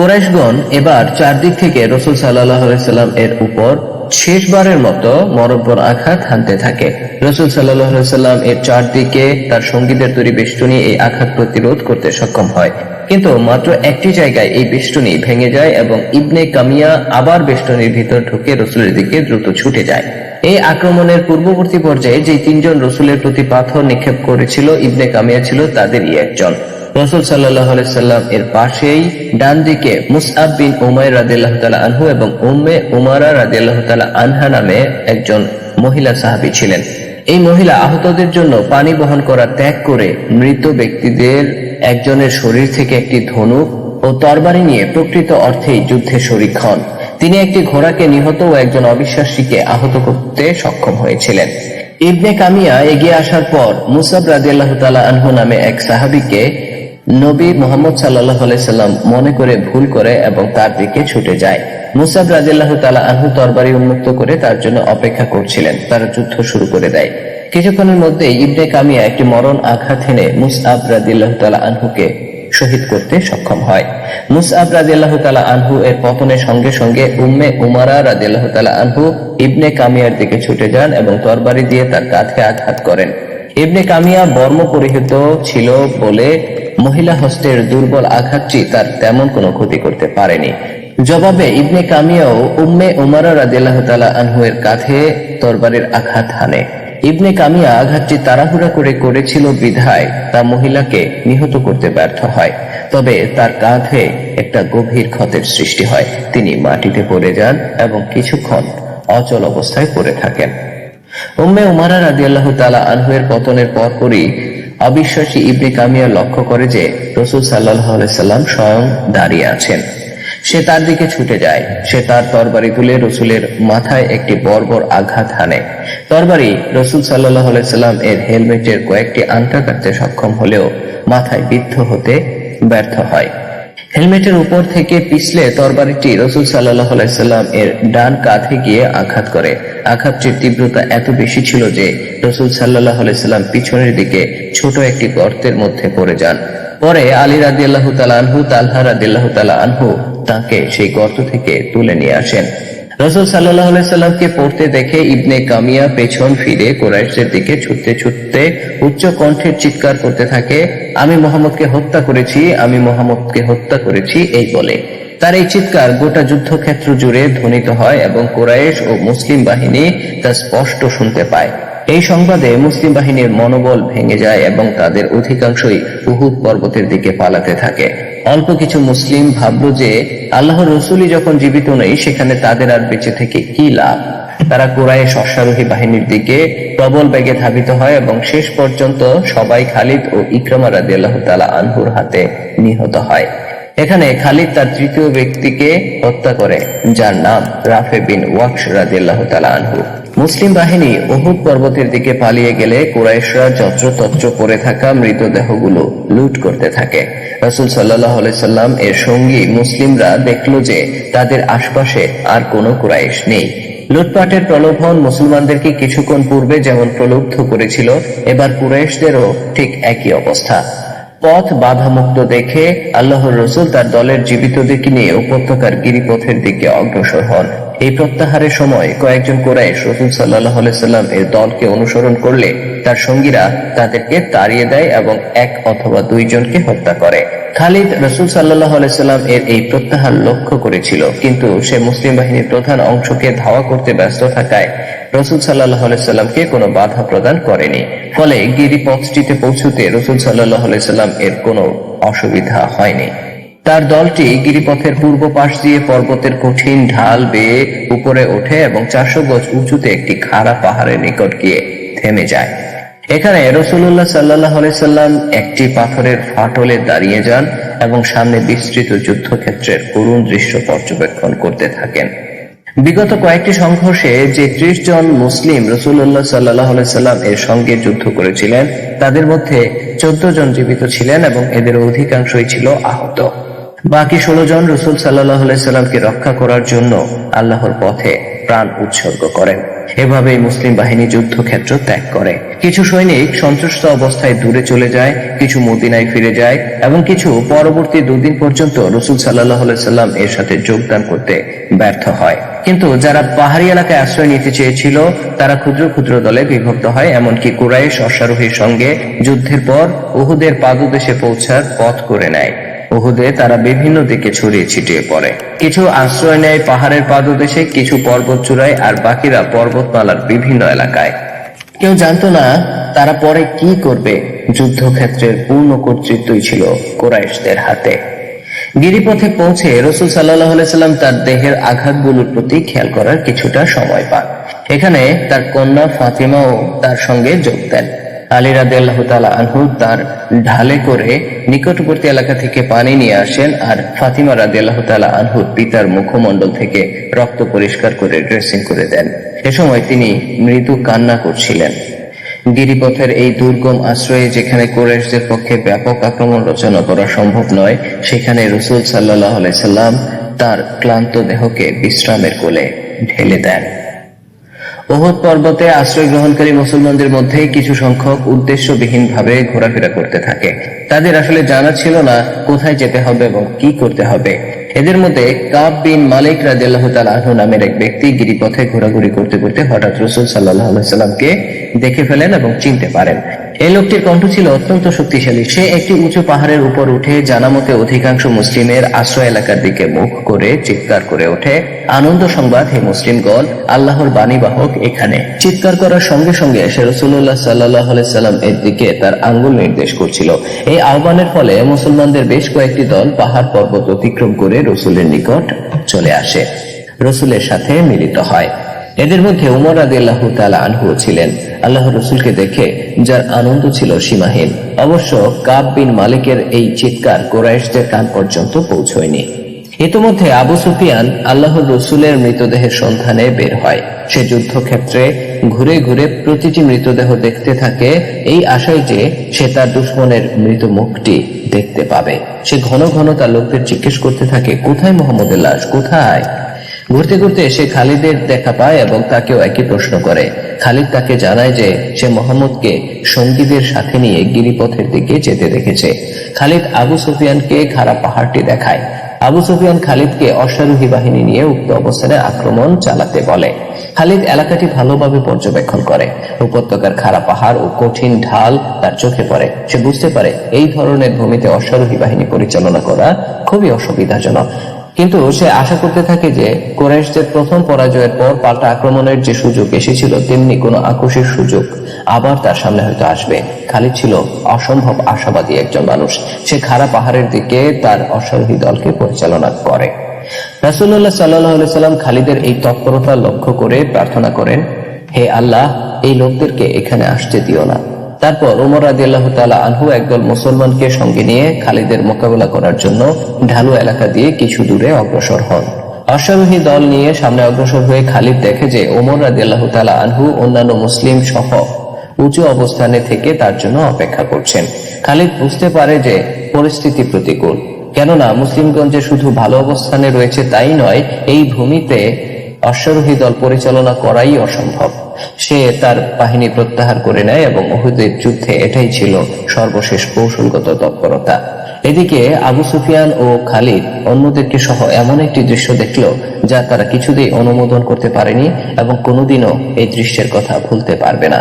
কোরাইশগণ এবার চারদিক থেকে রসুল সাল্লাহ সাল্লাম এর উপর শেষবারের মতো মরব্বর আঘাত হানতে থাকে। রসুল সাল্লাম এর চারদিকে তার সঙ্গীদের তৈরি বেষ্টনী এই আঘাত প্রতিরোধ করতে সক্ষম হয়। কিন্তু মাত্র একটি জায়গায় এই বেষ্টনী ভেঙে যায় এবং ইবনে কামিয়া আবার বেষ্টনীর ভিতর ঢুকে রসুলের দিকে দ্রুত ছুটে যায়। এই আক্রমণের পূর্ববর্তী পর্যায়ে যে তিনজন রসুলের প্রতি পাথর নিক্ষেপ করেছিল, ইবনে কামিয়া ছিল তাদেরই একজন। রসুল সাল্লাহ সাল্লাম এর পাশেই ডান দিকে মুসআব বিন উমায় রাদিল্লাহ তালা আনহু এবং উম্মে উমারা রাদিল্লাহ তালা আনহা নামে একজন মহিলা সাহাবী ছিলেন। এই মহিলা আহতদের জন্য পানি বহন করা, ত্যাগ করে মৃত ব্যক্তিদের একজনের শরীর থেকে একটি ধনুক ও তরবারি নিয়ে প্রকৃত অর্থেই যুদ্ধে শরিক হন। তিনি একটি ঘোড়াকে নিহত ও একজন অবিশ্বাসীকে আহত করতে সক্ষম হয়েছিলেন। ইবনে কামিয়া এগিয়ে আসার পর মুসাব রাজিয়াল্লাহ তালা আনহু নামে এক সাহাবিকে নবী মোহাম্মদ সাল্লাহ সাল্লাম মনে করে ভুল করে এবং তার দিকে ছুটে যায়। মুসাব রাজিয়াল্লাহ তালা আনহু তরবারি উন্মুক্ত করে তার জন্য অপেক্ষা করছিলেন। তারা যুদ্ধ শুরু করে দেয়। কিছুক্ষণের মধ্যে ইবনে কামিয়া একটি মরণ আঘাত এনে মুসআব রাদিল্লাহ তালা আনহুকে শহীদ করতে সক্ষম হয়। মুসআব রাদিল্লাহ তালা আনহু এর পতনের সঙ্গে সঙ্গে উম্মে উমারা রাদিল্লাহ তালা আনহু ইবনে কামিয়ার দিকে ছুটে যান এবং তরবারি দিয়ে তার কাঁধে আঘাত করেন। ইবনে কামিয়া বর্ম পরিহিত ছিল বলে মহিলা হস্তের দুর্বল আঘাতটি তার তেমন কোনো ক্ষতি করতে পারেনি। জবাবে ইবনে কামিয়াও উম্মে উমারা রাদিল্লাহ তালা আনহু এর কাঁধে তরবারির আঘাত হানে। ইবনে কামিয়া আঘাতটি তাড়াহুড়া করে করেছিল বিধায় তা মহিলাকে নিহত করতে ব্যর্থ হয়। তবে তার কাঁধে একটা গভীর ক্ষতের সৃষ্টি হয়। তিনি মাটিতে পড়ে যান এবং কিছুক্ষণ অচল অবস্থায় পড়ে থাকেন। উম্মে উমারা রাদিয়াল্লাহ তালা আনহুয়ের পতনের পরপরই অবিশ্বাসী ইবনে কামিয়া লক্ষ্য করে যে রসুল সাল্লাম স্বয়ং দাঁড়িয়ে আছেন। সে তার দিকে ছুটে যায়। সে তার তরবারি তুলে রসুলের মাথায় একটি বর্বর আঘাত হানে। তরবারি রসুল সাল্লাহ সাল্লাম এর হেলমেটের কয়েকটি আংটা কাটতে সক্ষম হলেও মাথায় বিদ্ধ হতে ব্যর্থ হয়। হেলমেটের উপর থেকে পিছলে তরবারিটি রসুল সাল্লাহ সাল্লাম এর ডান কাঁধে গিয়ে আঘাত করে। আঘাতটির তীব্রতা এত বেশি ছিল যে রসুল সাল্লাহ সাল্লাম পিছনের দিকে ছোট একটি গর্তের মধ্যে পড়ে যান। পরে আলী রাদি আল্লাহ আনহু, তালহা রাদি আল্লাহ আনহু তাকে সেই গর্ত থেকে তুলে নিয়ে আসেন। রসুল সাল্লাহ সাল্লামকে পড়তে দেখে ইবনে কামিয়া পেছন ফিরে কোরাইশদের দিকে ছুটতে ছুটতে উচ্চ কণ্ঠের চিৎকার করতে থাকে, আমি মোহাম্মদকে হত্যা করেছি, আমি মোহাম্মদকে হত্যা করেছি এই বলে। তার এই চিৎকার গোটা যুদ্ধক্ষেত্র জুড়ে ধ্বনিত হয় এবং কোরাইশ ও মুসলিম বাহিনী তা স্পষ্ট শুনতে পায়। এই সংবাদে মুসলিম বাহিনীর মনোবল ভেঙে যায় এবং তাদের অধিকাংশই উহুদ পর্বতের দিকে পালাতে থাকে। অল্প কিছু মুসলিম ভাবল যে আল্লাহর রসুলই যখন জীবিত নেই, সেখানে তাদের আর বেঁচে থেকে কি লাভ? তারা কোরআশ অশ্বারোহী বাহিনীর দিকে প্রবল বেগে ধাবিত হয় এবং শেষ পর্যন্ত সবাই খালিদ ও ইকরামা রাদি আল্লাহ তালা আনহুর হাতে নিহত হয়। এখানে খালিদ তার তৃতীয় ব্যক্তিকে হত্যা করে, যার নাম রাফে বিন ওয়াকশ রাদি আল্লাহ তালা আনহু। মুসলিম বাহিনী ওহুদ পর্বতের দিকে পালিয়ে গেলে কুরাইশরা যত্রতত্র পড়ে থাকা মৃতদেহগুলো লুট করতে থাকে। রসুল সাল্লাহ সাল্লাম এর সঙ্গী মুসলিমরা দেখল যে তাদের আশপাশে আর কোনো কুরাইশ নেই। লুটপাটের প্রলোভন মুসলমানদেরকে কিছুক্ষণ পূর্বে যেমন প্রলুব্ধ করেছিল, এবার কুরাইশদেরও ঠিক একই অবস্থা। পথ বাধামুক্ত দেখে আল্লাহর রসুল তার দলের জীবিতদেরকে নিয়ে উপত্যকার গিরিপথের দিকে অগ্রসর হন। এই প্রত্যাহারের সময় কয়েকজন কোরাইশ রসুল সাল্লাহ সাল্লাম এর দলকে অনুসরণ করলে তার সঙ্গীরা তাদেরকে তাড়িয়ে দেয় এবং এক অথবা দুইজনকে হত্যা করে। খালিদ রসুল সাল্লাহ সাল্লাম এর এই প্রত্যাহার লক্ষ্য করেছিল, কিন্তু সে মুসলিম বাহিনীর প্রধান অংশকে ধাওয়া করতে ব্যস্ত থাকায় রসুল সাল্লাহ সাল্লামকে কোনো বাধা প্রদান করেনি। ফলে গিরিপথটিতে পৌঁছতে রসুল সাল্লাহ সাল্লাম এর কোনো অসুবিধা হয়নি। তার দলটি গিরিপথের পূর্ব পাশ দিয়ে পর্বতের কঠিন ঢাল বেয়ে উপরে ওঠে এবং চারশো গজ উঁচুতে একটি খাড়া পাহাড়ের নিকট গিয়ে থেমে যায়। এখানে রসুল্লাহ সাল্লাহ সাল্লাম একটি পাথরের ফাটলে দাঁড়িয়ে যান এবং সামনে বিস্তৃত যুদ্ধক্ষেত্রের করুণ দৃশ্য পর্যবেক্ষণ করতে থাকেন। বিগত কয়েকটি সংঘর্ষে যে ত্রিশ জন মুসলিম রসুল্লাহ সাল্লাহ সাল্লাম এর সঙ্গে যুদ্ধ করেছিলেন, তাদের মধ্যে চোদ্দ জন জীবিত ছিলেন এবং এদের অধিকাংশই ছিল আহত। বাকি ষোলো জন রসুল সাল্লাহ সাল্লামকে রক্ষা করার জন্য আল্লাহর পথে প্রাণ উৎসর্গ করেন। এভাবেই মুসলিম বাহিনী যুদ্ধক্ষেত্র ত্যাগ করে। কিছু সৈনিক সন্ত্রস্ত অবস্থায় দূরে চলে যায়, কিছু মদিনায় ফিরে যায় এবং কিছু পরবর্তী দুদিন পর্যন্ত রসুল সাল্লাহ সাল্লাম এর সাথে যোগদান করতে ব্যর্থ হয়। কিন্তু যারা পাহাড়ি এলাকায় আশ্রয় নিতে চেয়েছিল, তারা ক্ষুদ্র ক্ষুদ্র দলে বিভক্ত হয়, এমনকি কুরাইশ অশ্বারোহীর সঙ্গে যুদ্ধের পর উহুদের পাদদেশে পৌঁছার পথ করে নেয়। উহুদে তারা বিভিন্ন দিকে ছড়িয়ে ছিটিয়ে পড়ে। কিছু আশ্রয় নেয় পাহাড়ের পাদদেশে, কিছু পর্বত চূড়ায়, আর বাকিরা পর্বতমালার বিভিন্ন এলাকায়। কেউ জানতো না তারা পরে কি করবে। যুদ্ধক্ষেত্রের পূর্ণ কর্তৃত্বই ছিল কোরাইশদের হাতে। গিরিপথে পৌঁছে রসুল সাল্লাহ সাল্লাম তার দেহের আঘাতগুলোর প্রতি খেয়াল করার কিছুটা সময় পান। এখানে তার কন্যা ফাতিমাও তার সঙ্গে যোগ দেন। আলী রাদিয়াল্লাহ আনহু তার ঢালে করে নিকটবর্তী এলাকা থেকে পানি নিয়ে আসেন আর ফাতিমা তাআলা আনহুর পিতার মুখমণ্ডল থেকে রক্ত পরিষ্কার করে ড্রেসিং করে দেন। এ সময় তিনি মৃদু কান্না করছিলেন। গিরিপথের এই দুর্গম আশ্রয়ে যেখানে কোরেশদের পক্ষে ব্যাপক আক্রমণ রচনা করা সম্ভব নয়, সেখানে রসুল সাল্লাহ সাল্লাম তার ক্লান্ত দেহকে বিশ্রামের কোলে ঢেলে দেন। ওহদ পর্বতে আশ্রয় গ্রহণকারী মুসলমানদের মধ্যে কিছু সংখ্যক উদ্দেশ্যবিহীনভাবে ঘোরাফেরা করতে থাকে। তাদের আসলে জানা ছিল না কোথায় যেতে হবে এবং কি করতে হবে। এদের মধ্যে কাব বিন মালিক রাজিয়াল্লাহ তালাহু নামের এক ব্যক্তি গিরিপথে ঘোরাঘুরি করতে করতে হঠাৎ রসুল সাল্লাহ সাল্লামকে দেখে ফেলেন এবং চিনতে পারেন। এই লোকটির কণ্ঠ ছিল অত্যন্ত শক্তিশালী। সে একটি উঁচু পাহাড়ের উপর উঠে জানামতে অধিকাংশ মুসলিমের আশ্রয় এলাকার দিকে মুখ করে চিৎকার করে ওঠে। আনন্দ সংবাদ, হে মুসলিমগণ, আল্লাহর বাণীবাহক এখানে। চিৎকার করার সঙ্গে সঙ্গে সে রসুল্লাহ সাল্লাহ সাল্লাম এর দিকে তার আঙ্গুল নির্দেশ করছিল। এই আহ্বানের ফলে মুসলমানদের বেশ কয়েকটি দল পাহাড় পর্বত অতিক্রম করে রসুলের নিকট চলে আসে। রসুলের সাথে মিলিত হয়। এদের মধ্যে উমর আদি আল্লাহ তালা আনহু ছিলেন। আল্লাহ রসুলকে দেখে যার আনন্দ ছিল সীমাহীন। অবশ্য কাব বিন মালিকের এই চিৎকার কোরাইশদের কান পর্যন্ত পৌঁছয়নি। ইতিমধ্যে আবু সুফিয়ান আল্লাহর রসুলের মৃতদেহের সন্ধানে বের হয়। সে যুদ্ধক্ষেত্রে ঘুরে ঘুরে প্রতিটি মৃতদেহ দেখতে থাকে। এই আশায় যে সে তার দুশ্মনের মৃত মুখটি দেখতে পাবে। সে ঘন ঘন তার লোকদের জিজ্ঞেস করতে থাকে, কোথায় মোহাম্মদের লাশ? কোথায়? ঘুরতে ঘুরতে সে খালিদের দেখা পায় এবং তাকেও একই প্রশ্ন করে। খালিদ তাকে জানায় যে সে মোহাম্মদকে সঙ্গীদের সাথে নিয়ে গিরিপথের দিকে যেতে দেখেছে। খালিদ আবু সুফিয়ানকে খারাপ পাহাড়টি দেখায়। আবু সুফিয়ান খালিদকে অশ্বারোহী বাহিনী নিয়ে উক্ত অবস্থানে আক্রমণ চালাতে বলে। খালিদ এলাকাটি ভালোভাবে পর্যবেক্ষণ করে। উপত্যকার খারাপ পাহাড় ও কঠিন ঢাল তার চোখে পড়ে। সে বুঝতে পারে এই ধরনের ভূমিতে অশ্বারোহী বাহিনী পরিচালনা করা খুবই অসুবিধাজনক। কিন্তু সে আশা করতে থাকে যে কোরাইশদের প্রথম পরাজয়ের পর পাল্টা আক্রমণের যে সুযোগ এসেছিল, তেমনি কোনো আকস্মিক সুযোগ আবার তার সামনে হয়তো আসবে। খালিদ ছিল অসম্ভব আশাবাদী একজন মানুষ। সে খাড়া পাহাড়ের দিকে তার অশ্বারোহী দলকে পরিচালনা করে। রাসুল্লাহ সাল্লাহ সাল্লাম খালিদের এই তৎপরতা লক্ষ্য করে প্রার্থনা করেন, হে আল্লাহ, এই লোকদেরকে এখানে আসতে দিও না। তারপর উমর আদিয়াল্লাহ তালা আনহু একদল মুসলমানকে সঙ্গে নিয়ে খালিদের মোকাবেলা করার জন্য ঢালু এলাকা দিয়ে কিছু দূরে অগ্রসর হন। অশ্বারোহী দল নিয়ে সামনে অগ্রসর হয়ে খালিদ দেখে যে ওমর রাদিয়াল্লাহু তাআলা আনহু অন্যান্য মুসলিম সহ উঁচু অবস্থানে থেকে তার জন্য অপেক্ষা করছেন। খালিদ বুঝতে পারে যে পরিস্থিতি প্রতিকূল। কেননা মুসলিমগঞ্জে শুধু ভালো অবস্থানে রয়েছে তাই নয়, এই ভূমিতে অশ্বারোহী দল পরিচালনা করাই অসম্ভব। সে তার বাহিনী প্রত্যাহার করে নেয় এবং উহুদের যুদ্ধে এটাই ছিল সর্বশেষ কৌশলগত তৎপরতা। এদিকে আবু সুফিয়ান ও খালিদ অন্যদেরকে সহ এমন একটি দৃশ্য দেখল যা তারা কিছুতেই অনুমোদন করতে পারেনি এবং কোনোদিনও এই দৃশ্যের কথা ভুলতে পারবে না।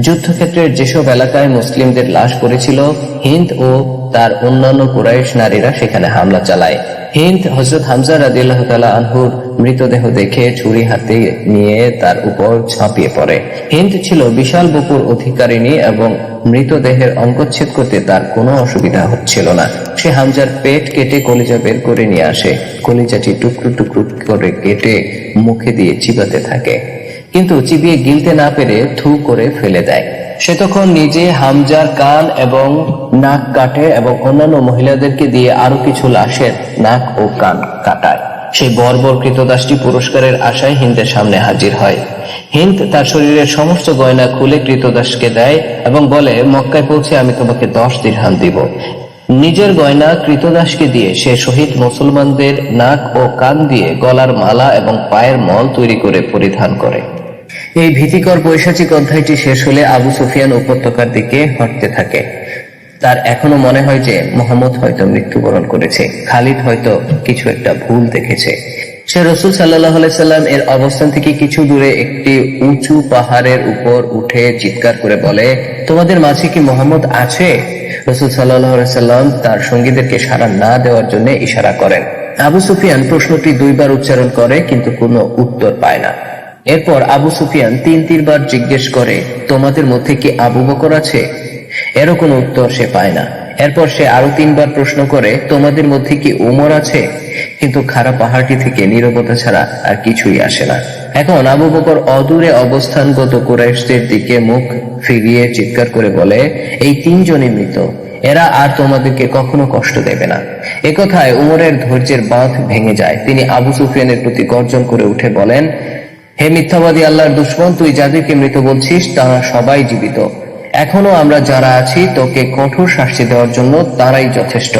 যুদ্ধক্ষেত্রের যেসব এলাকায় মুসলিমদের লাশ পড়েছিল, হিন্দ ও তার অন্যান্য কুরাইশ নারীরা সেখানে হামলা চালায়। হিন্দ হজরত হামজা রাদিল্লাহ তালা আনহুর মৃতদেহ দেখে ছুরি হাতে নিয়ে তার উপর ঝাঁপিয়ে পড়ে। হিন্দ ছিল, বিশাল বপুর অধিকারিণী এবং মৃতদেহের অঙ্গচ্ছেদ করতে তার কোনো অসুবিধা হচ্ছিল না। সে হামজার পেট কেটে কলিজা বের করে নিয়ে আসে। কলিজাটি টুকরো টুকরো করে কেটে মুখে দিয়ে চিবাতে থাকে। কিন্তু চিবিয়ে গিলতে না পেরে থু করে ফেলে দেয়। সে তখন নিজে হামজার কান এবং নাক কাটে এবং অন্যান্য মহিলাদেরকে দিয়ে আরও কিছু লাশের নাক ও কান কাটায়। সেই বর্বর কৃতদাসটি পুরস্কারের আশায় হিন্দের সামনে হাজির হয়। হিন্দ তার শরীরের সমস্ত গয়না খুলে কৃতদাসকে দেয় এবং বলে, মক্কায় পৌঁছে আমি তোমাকে দশ দিরহাম দিব। নিজের গয়না কৃতদাসকে দিয়ে সে শহীদ মুসলমানদের নাক ও কান দিয়ে গলার মালা এবং পায়ের মল তৈরি করে পরিধান করে। এই ভীতিকর পৈশাচিক অধ্যায়টি শেষ হলে আবু সুফিয়ান উপত্যকার দিকে হাঁটতে থাকে। তার এখনও মনে হয় যে মোহাম্মদ হয়তো মৃত্যুবরণ করেছে, খালিদ হয়তো কিছু একটা ভুল দেখেছে। সে রসুল সাল্লাহ সাল্লাম এর অবস্থান থেকে কিছু দূরে একটি উঁচু পাহাড়ের উপর উঠে চিৎকার করে বলে, তোমাদের মাঝে কি মোহাম্মদ আছে? রসুল সাল্লাহ সাল্লাম তার সঙ্গীদেরকে সাড়া না দেওয়ার জন্য ইশারা করেন। আবু সুফিয়ান প্রশ্নটি দুইবার উচ্চারণ করে কিন্তু কোনো উত্তর পায় না। এরপর আবু সুফিয়ান তিন তিনবার জিজ্ঞেস করে, তোমাদের মধ্যে কি আবু বকর আছে? এরও কোনো উত্তর সে পায় না। এরপর সে আরও তিনবার প্রশ্ন করে, তোমাদের মধ্যে কি উমর আছে? কিন্তু খারাপ পাহাড়টি থেকে নীরবতা ছাড়া আর কিছুই আসে না। এখন আবু বকর অদূরে অবস্থানগত কুরাইশদের দিকে মুখ ফিরিয়ে চিৎকার করে বলে, এই তিনজনই মৃত। এরা আর তোমাদেরকে কখনো কষ্ট দেবে না। একথায় উমরের ধৈর্যের বাঁধ ভেঙে যায়। তিনি আবু সুফিয়ানের প্রতি গর্জন করে উঠে বলেন, হে মিথ্যাবাদী আল্লাহর দুশ্মন, তুই যাদেরকে মৃত বলছিস, তারা সবাই জীবিত। এখনও আমরা যারা আছি, তোকে কঠোর শাস্তি দেওয়ার জন্য তারাই যথেষ্ট।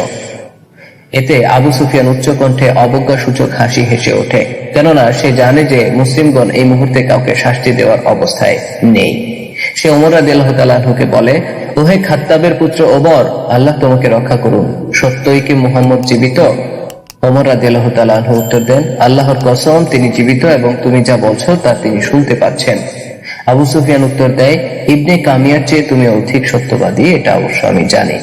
এতে আবু সুফিয়ান উচ্চকণ্ঠে অবজ্ঞা সূচক হাসি হেসে ওঠে, কেননা সে জানে যে মুসলিমগণ এই মুহূর্তে কাউকে শাস্তি দেওয়ার অবস্থায় নেই। সে ওমরা দেলহতালাহুকে বলে, ওহে খাত্তাবের পুত্র ওমর, আল্লাহ তোমাকে রক্ষা করুন। সত্যই কি মোহাম্মদ জীবিত? ওমর রাদিয়াল্লাহু তাআলা উত্তর দেন, আল্লাহর কসম, তিনি জীবিত এবং তুমি যা বলছো তা তিনি শুনতে পাচ্ছেন। আবু সুফিয়ান উত্তর দেয় ইবনে কামিয়ার চেয়ে তুমি অধিক সত্যবাদী এটা অবশ্য আমি জানি।